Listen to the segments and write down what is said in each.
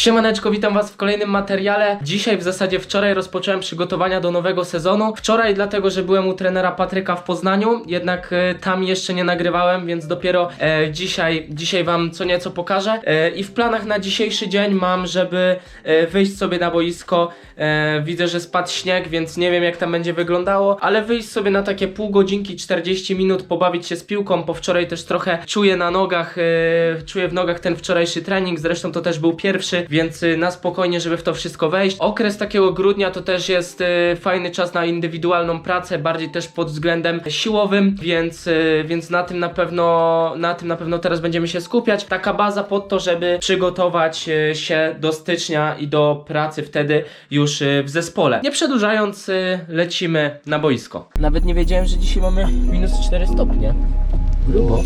Siemaneczko, witam was w kolejnym materiale. Dzisiaj, w zasadzie wczoraj rozpocząłem przygotowania do nowego sezonu. Wczoraj dlatego, że byłem u trenera Patryka w Poznaniu, jednak e, tam jeszcze nie nagrywałem, więc dopiero e, dzisiaj, dzisiaj wam co nieco pokażę. E, I w planach na dzisiejszy dzień mam, żeby e, wyjść sobie na boisko. E, widzę, że spadł śnieg, więc nie wiem jak tam będzie wyglądało, ale wyjść sobie na takie pół godzinki, 40 minut, pobawić się z piłką, po wczoraj też trochę czuję na nogach, e, czuję w nogach ten wczorajszy trening, zresztą to też był pierwszy, więc e, na spokojnie, żeby w to wszystko wejść. Okres takiego grudnia to też jest e, fajny czas na indywidualną pracę, bardziej też pod względem siłowym, więc, e, więc na tym na pewno, na tym na pewno teraz będziemy się skupiać. Taka baza pod to, żeby przygotować się do stycznia i do pracy wtedy już w zespole. Nie przedłużając, lecimy na boisko. Nawet nie wiedziałem, że dzisiaj mamy minus 4 stopnie. Grubo.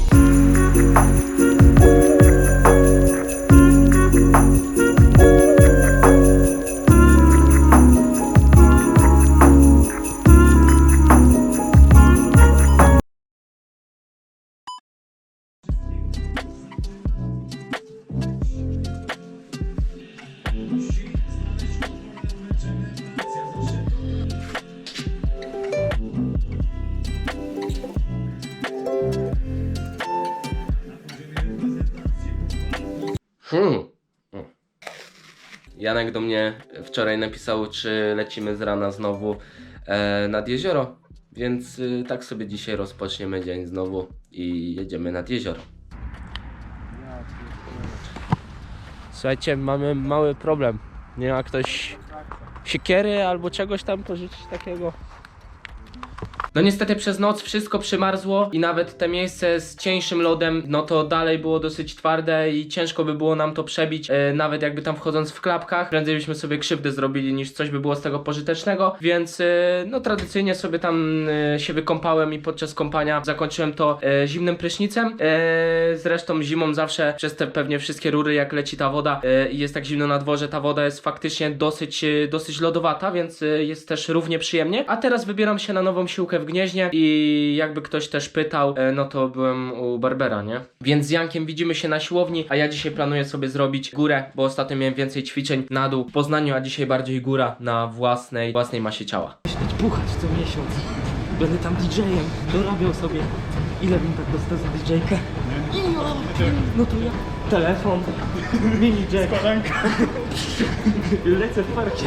Hmm. Janek do mnie wczoraj napisał, czy lecimy z rana znowu e, nad jezioro. Więc y, tak sobie dzisiaj rozpoczniemy dzień znowu i jedziemy nad jezioro. Słuchajcie, mamy mały problem. Nie ma ktoś siekiery albo czegoś tam pożyczyć takiego? No niestety przez noc wszystko przymarzło i nawet te miejsce z cieńszym lodem, no to dalej było dosyć twarde i ciężko by było nam to przebić, e, nawet jakby tam wchodząc w klapkach. Prędzej byśmy sobie krzywdę zrobili niż coś by było z tego pożytecznego, więc e, no tradycyjnie sobie tam e, się wykąpałem i podczas kąpania zakończyłem to e, zimnym prysznicem. E, zresztą zimą zawsze przez te pewnie wszystkie rury jak leci ta woda e, i jest tak zimno na dworze, ta woda jest faktycznie dosyć, e, dosyć lodowata, więc e, jest też równie przyjemnie. A teraz wybieram się na nową siłkę w Gnieźnie i jakby ktoś też pytał, e, no to byłem u Barbera, nie? Więc z Jankiem widzimy się na siłowni, a ja dzisiaj planuję sobie zrobić górę, bo ostatnio miałem więcej ćwiczeń na dół w Poznaniu, a dzisiaj bardziej góra na własnej, własnej masie ciała. Myśleć puchać co miesiąc. Będę tam DJ-em, dorabiał sobie. Ile bym tak dostał za DJ-kę? No to ja. Telefon, mini jack. Lecę w parcie.